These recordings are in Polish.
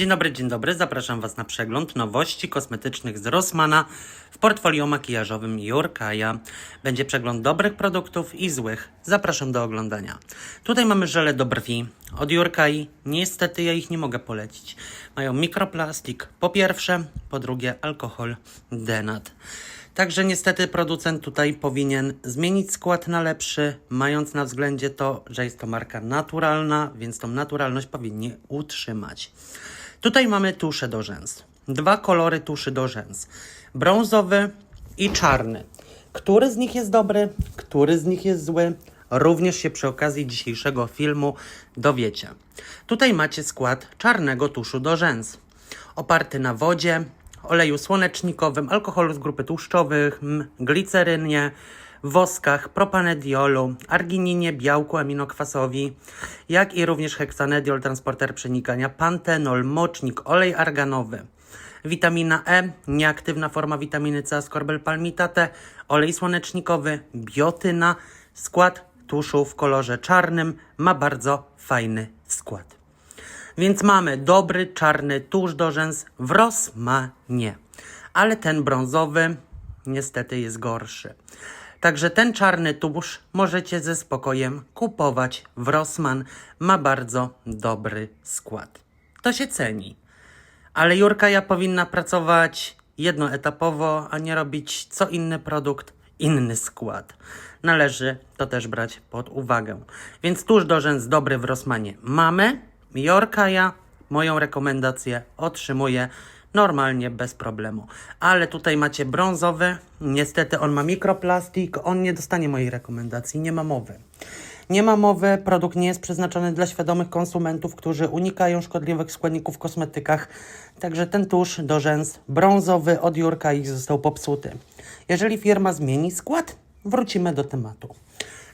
Dzień dobry, dzień dobry. Zapraszam Was na przegląd nowości kosmetycznych z Rossmana w portfolio makijażowym Jurkaja. Będzie przegląd dobrych produktów i złych. Zapraszam do oglądania. Tutaj mamy żele do brwi od Jurkai. Niestety ja ich nie mogę polecić. Mają mikroplastik po pierwsze, po drugie alkohol denat. Także niestety producent tutaj powinien zmienić skład na lepszy, mając na względzie to, że jest to marka naturalna, więc tą naturalność powinni utrzymać. Tutaj mamy tusze do rzęs. Dwa kolory tuszy do rzęs. Brązowy i czarny. Który z nich jest dobry, który z nich jest zły, również się przy okazji dzisiejszego filmu dowiecie. Tutaj macie skład czarnego tuszu do rzęs. Oparty na wodzie, oleju słonecznikowym, alkoholu z grupy tłuszczowych, glicerynie, woskach, propanediolu, argininie, białku aminokwasowi, jak i również heksanediol, transporter przenikania, pantenol, mocznik, olej arganowy, witamina E, nieaktywna forma witaminy C, ascorbel palmitate, olej słonecznikowy, biotyna, skład tuszu w kolorze czarnym, ma bardzo fajny skład. Więc mamy dobry czarny tusz do rzęs w Rossmanie. Ale ten brązowy niestety jest gorszy. Także ten czarny tusz możecie ze spokojem kupować w Rossmann. Ma bardzo dobry skład. To się ceni. Ale Jurkaja powinna pracować jednoetapowo, a nie robić co inny produkt, inny skład. Należy to też brać pod uwagę. Więc tuż do rzęs dobry w Rossmanie mamy. Jurkaja moją rekomendację otrzymuje normalnie, bez problemu. Ale tutaj macie brązowy. Niestety on ma mikroplastik. On nie dostanie mojej rekomendacji. Nie ma mowy. Nie ma mowy, produkt nie jest przeznaczony dla świadomych konsumentów, którzy unikają szkodliwych składników w kosmetykach. Także ten tusz do rzęs brązowy od Jurka ich został popsuty. Jeżeli firma zmieni skład, wrócimy do tematu.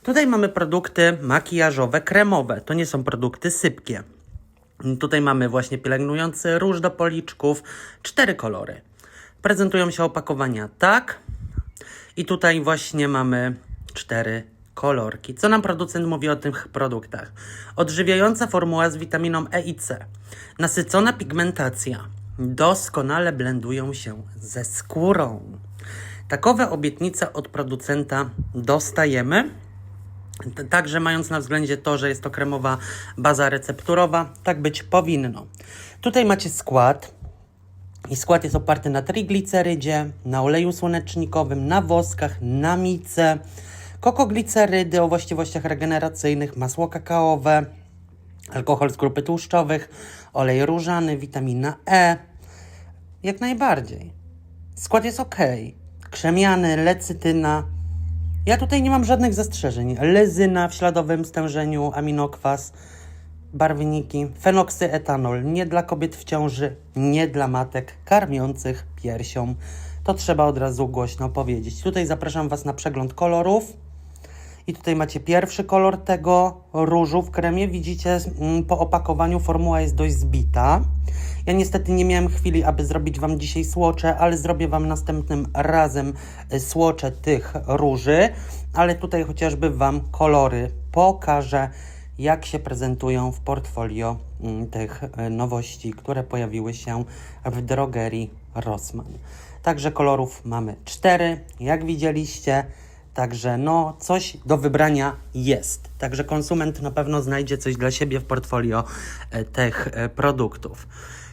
Tutaj mamy produkty makijażowe, kremowe. To nie są produkty sypkie. Tutaj mamy właśnie pielęgnujący róż do policzków. Cztery kolory. Prezentują się opakowania tak. I tutaj właśnie mamy cztery kolorki. Co nam producent mówi o tych produktach? Odżywiająca formuła z witaminą E i C. Nasycona pigmentacja. Doskonale blendują się ze skórą. Takowe obietnice od producenta dostajemy. Także mając na względzie to, że jest to kremowa baza recepturowa, tak być powinno. Tutaj macie skład. I skład jest oparty na triglicerydzie, na oleju słonecznikowym, na woskach, na mice, kokoglicerydy o właściwościach regeneracyjnych, masło kakaowe, alkohol z grupy tłuszczowych, olej różany, witamina E. Jak najbardziej. Skład jest ok. Krzemiany, lecytyna. Ja tutaj nie mam żadnych zastrzeżeń. Lezyna w śladowym stężeniu, aminokwas, barwniki, fenoksyetanol. Nie dla kobiet w ciąży, nie dla matek karmiących piersią. To trzeba od razu głośno powiedzieć. Tutaj zapraszam Was na przegląd kolorów. I tutaj macie pierwszy kolor tego różu w kremie. Widzicie, mm, po opakowaniu formuła jest dość zbita. Ja niestety nie miałem chwili, aby zrobić Wam dzisiaj słocze, ale zrobię Wam następnym razem y, słocze tych róży. Ale tutaj chociażby Wam kolory pokażę, jak się prezentują w portfolio mm, tych y, nowości, które pojawiły się w drogerii Rossmann. Także kolorów mamy cztery, jak widzieliście. Także no, coś do wybrania jest. Także konsument na pewno znajdzie coś dla siebie w portfolio e, tych e, produktów.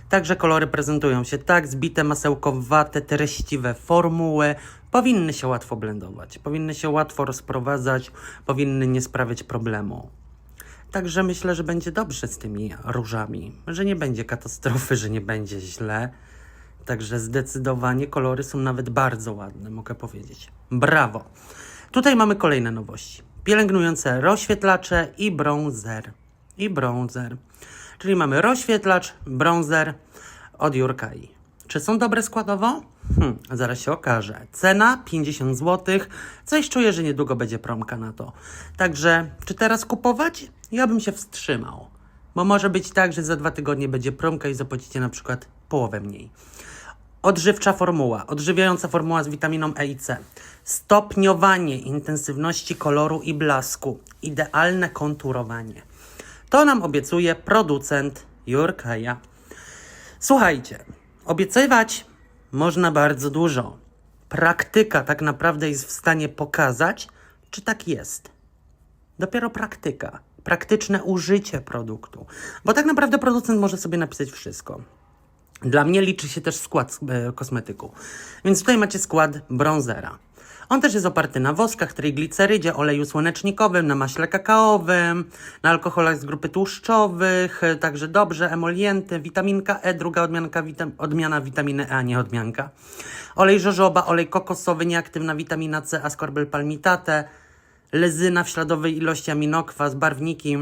Także kolory prezentują się tak, zbite masełkowate, treściwe formuły. Powinny się łatwo blendować, powinny się łatwo rozprowadzać, powinny nie sprawiać problemu. Także myślę, że będzie dobrze z tymi różami, że nie będzie katastrofy, że nie będzie źle. Także zdecydowanie kolory są nawet bardzo ładne, mogę powiedzieć. Brawo! Tutaj mamy kolejne nowości. Pielęgnujące rozświetlacze i bronzer. I bronzer. Czyli mamy rozświetlacz, bronzer od Jurkai. Czy są dobre składowo? Hm, zaraz się okaże. Cena 50 zł. Coś czuję, że niedługo będzie promka na to. Także, czy teraz kupować? Ja bym się wstrzymał. Bo może być tak, że za dwa tygodnie będzie promka i zapłacicie na przykład połowę mniej. Odżywcza formuła, odżywiająca formuła z witaminą E i C. Stopniowanie intensywności koloru i blasku. Idealne konturowanie. To nam obiecuje producent Jurkaja. Słuchajcie, obiecywać można bardzo dużo. Praktyka tak naprawdę jest w stanie pokazać, czy tak jest. Dopiero praktyka, praktyczne użycie produktu. Bo tak naprawdę producent może sobie napisać wszystko. Dla mnie liczy się też skład e, kosmetyku. Więc tutaj macie skład bronzera. On też jest oparty na woskach, triglicerydzie, oleju słonecznikowym, na maśle kakaowym, na alkoholach z grupy tłuszczowych, e, także dobrze, emolienty, witaminka E, druga odmianka, witam, odmiana witaminy E, a nie odmianka. Olej żożoba, olej kokosowy, nieaktywna witamina C, ascorbel palmitate, lezyna w śladowej ilości aminokwas, barwniki,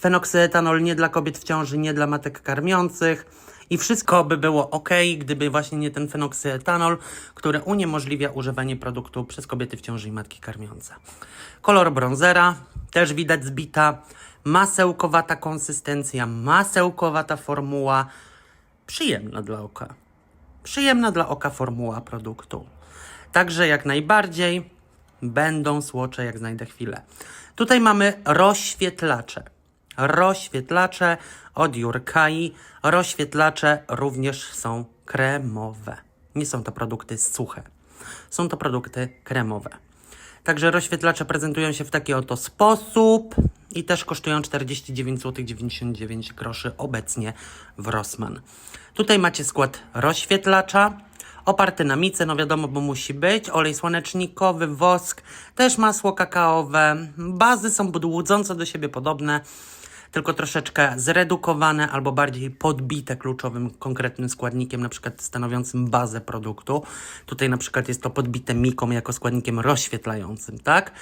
fenoksyetanol nie dla kobiet w ciąży, nie dla matek karmiących. I wszystko by było ok, gdyby właśnie nie ten fenoksyetanol, który uniemożliwia używanie produktu przez kobiety w ciąży i matki karmiące. Kolor bronzera, też widać zbita, masełkowata konsystencja, masełkowata formuła, przyjemna dla oka. Przyjemna dla oka formuła produktu. Także jak najbardziej będą słocze, jak znajdę chwilę. Tutaj mamy rozświetlacze. Rozświetlacze od Jurkai. Rozświetlacze również są kremowe. Nie są to produkty suche. Są to produkty kremowe. Także rozświetlacze prezentują się w taki oto sposób i też kosztują 49 zł 99 groszy obecnie w Rossmann. Tutaj macie skład rozświetlacza oparty na mice, no wiadomo, bo musi być, olej słonecznikowy, wosk, też masło kakaowe. Bazy są budząco do siebie podobne, tylko troszeczkę zredukowane albo bardziej podbite kluczowym, konkretnym składnikiem, na przykład stanowiącym bazę produktu. Tutaj na przykład jest to podbite miką jako składnikiem rozświetlającym, tak?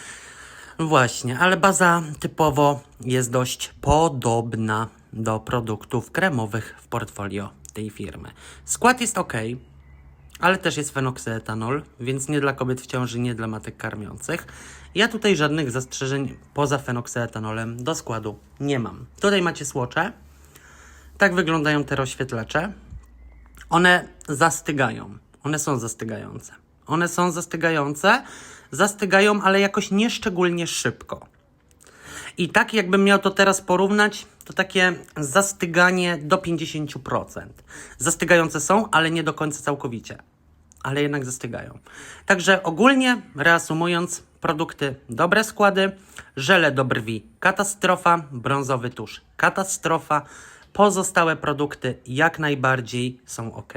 Właśnie, ale baza typowo jest dość podobna do produktów kremowych w portfolio tej firmy. Skład jest ok, ale też jest fenoksyetanol, więc nie dla kobiet w ciąży, nie dla matek karmiących. Ja tutaj żadnych zastrzeżeń poza fenoksyetanolem do składu nie mam. Tutaj macie słocze. Tak wyglądają te rozświetlacze. One zastygają. One są zastygające. One są zastygające, zastygają, ale jakoś nieszczególnie szybko. I tak jakbym miał to teraz porównać, to takie zastyganie do 50%. Zastygające są, ale nie do końca całkowicie. Ale jednak zastygają. Także ogólnie, reasumując, produkty dobre składy, żele do brwi katastrofa, brązowy tusz katastrofa, pozostałe produkty jak najbardziej są ok.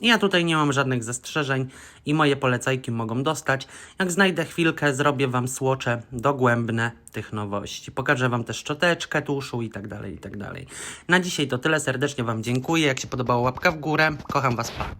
Ja tutaj nie mam żadnych zastrzeżeń i moje polecajki mogą dostać. Jak znajdę chwilkę, zrobię Wam słocze dogłębne tych nowości. Pokażę Wam też szczoteczkę tuszu i tak dalej, i tak dalej. Na dzisiaj to tyle. Serdecznie Wam dziękuję. Jak się podobało, łapka w górę. Kocham Was, pa.